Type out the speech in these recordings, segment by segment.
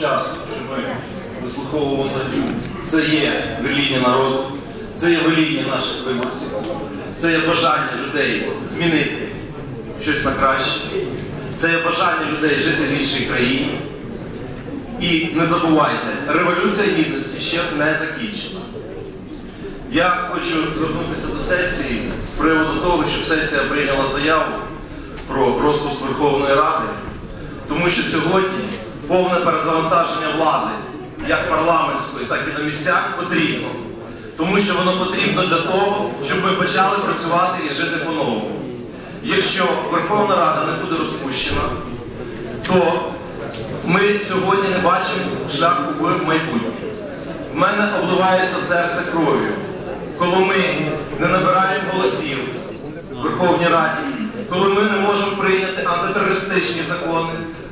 часу, що ми вислуховували, це є веління народу, це є веління наших виборців, це є бажання людей змінити щось на краще, це є бажання людей жити в іншій країні. І не забувайте, революція гідності ще не закінчена. Я хочу звернутися до сесії з приводу того, щоб сесія прийняла заяву про розпуск Верховної Ради, тому що сьогодні повне перезавантаження влади, як парламентської, так і на місцях, потрібно. Тому що воно потрібно для того, щоб ми почали працювати і жити по-новому. Якщо Верховна Рада не буде розпущена, то ми сьогодні не бачимо шляху в майбутнє. В мене обливається серце кров'ю, коли ми не набираємо голосів в Верховній Раді, коли ми не можемо прийняти антитерористичні закони.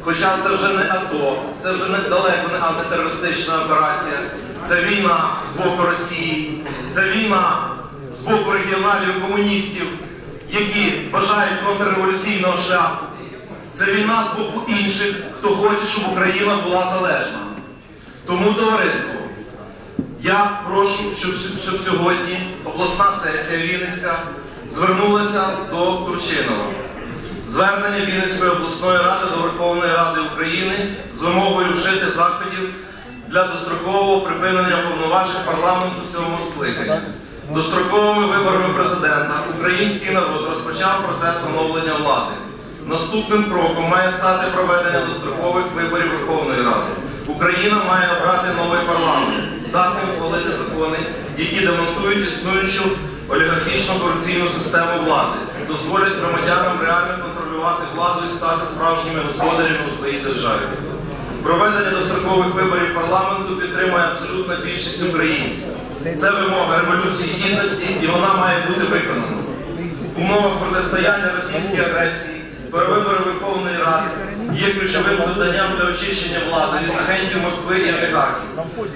Хоча це вже не АТО, це вже не далеко не антитерористична операція, це війна з боку Росії, це війна з боку регіоналів комуністів, які бажають контрреволюційного шляху. Це війна з боку інших, хто хоче, щоб Україна була залежна. Тому, товариство, я прошу, щоб, щоб сьогодні обласна сесія Вінницька звернулася до Турчинова. Звернення Вінницької обласної ради до Верховної Ради України з вимогою вжити заходів для дострокового припинення повноважень парламенту сьомого скликання. Достроковими виборами президента український народ розпочав процес оновлення влади. Наступним кроком має стати проведення дострокових виборів Верховної Ради. Україна має обрати новий парламент, здатним ухвалити закони, які демонтують існуючу олігархічно-корупційну систему влади, дозволять громадянам реально контролювати владу і стати справжніми господарями у своїй державі. Проведення дострокових виборів парламенту підтримує абсолютна більшість українців. Це вимога революції гідності, і вона має бути виконана. Умовах протистояння російській агресії перевибори Верховної Ради є ключовим завданням для очищення влади від агентів Москви і олігархів,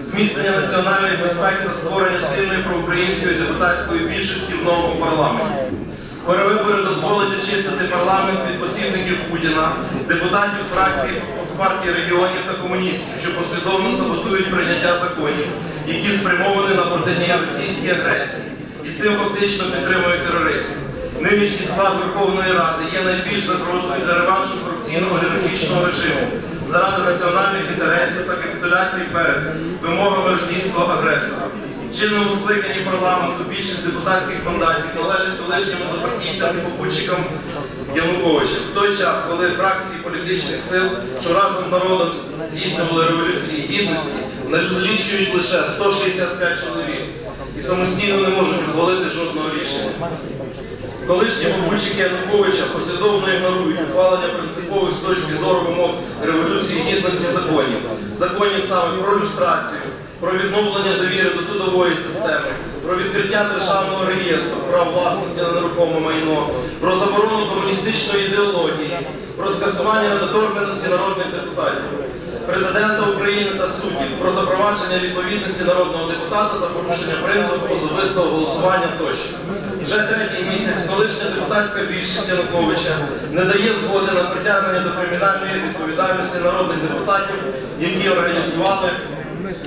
зміцнення національної безпеки та створення сильної проукраїнської депутатської більшості в новому парламенті. Перевибори дозволить очистити парламент від посібників Путіна, депутатів з фракції партії регіонів та комуністів, що послідовно саботують прийняття законів, які спрямовані на протидія російській агресії, і цим фактично підтримують терористів. Нинішній склад Верховної Ради є найбільш загрозою для реваншу корупційного олігархічного режиму заради національних інтересів та капітуляції перед вимогами російського агресора. Чинному скликанні парламенту більшість депутатських мандатів належить колишнім однопартійцям і попутчикам Януковича. В той час, коли фракції політичних сил, що разом народом здійснювали революції гідності, налічують лише 165 чоловік і самостійно не можуть ухвалити жодного рішення. Колишні попутчики Януковича послідовно ігнорують ухвалення принципових з точки зору вимог революції гідності законів, законів саме про люстрацію, про відновлення довіри до судової системи, про відкриття державного реєстру, прав власності на нерухоме майно, про заборону комуністичної ідеології, про скасування недоторканості народних депутатів. Президента України та суддів про запровадження відповідності народного депутата за порушення принципу особистого голосування тощо. Вже третій місяць колишня депутатська більшість Януковича не дає згоди на притягнення до кримінальної відповідальності народних депутатів, які організували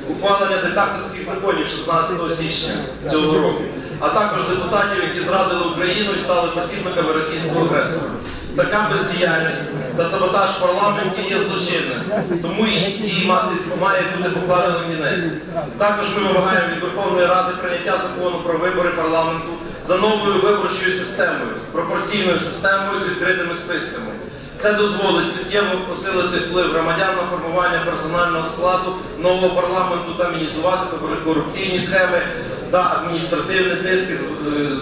ухвалення диктаторських законів 16 січня цього року, а також депутатів, які зрадили Україну і стали посібниками російського агресора. Така бездіяльність та саботаж в парламенті є злочинним, тому їй має бути покладено кінець. Також ми вимагаємо від Верховної Ради прийняття закону про вибори парламенту за новою виборчою системою, пропорційною системою з відкритими списками. Це дозволить суттєво посилити вплив громадян на формування персонального складу нового парламенту та мінізувати корупційні схеми та адміністративні тиски е,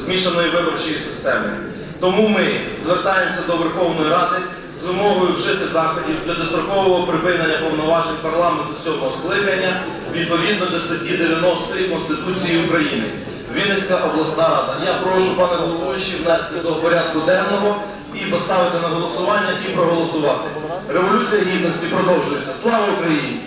змішаної виборчої системи. Тому ми звертаємося до Верховної Ради з вимогою вжити заходів для дострокового припинення повноважень парламенту сьомого скликання відповідно до статті 90 Конституції України. Вінницька обласна рада. Я прошу, пане головуючий, внести до порядку денного і поставити на голосування і проголосувати. Революція гідності продовжується. Слава Україні!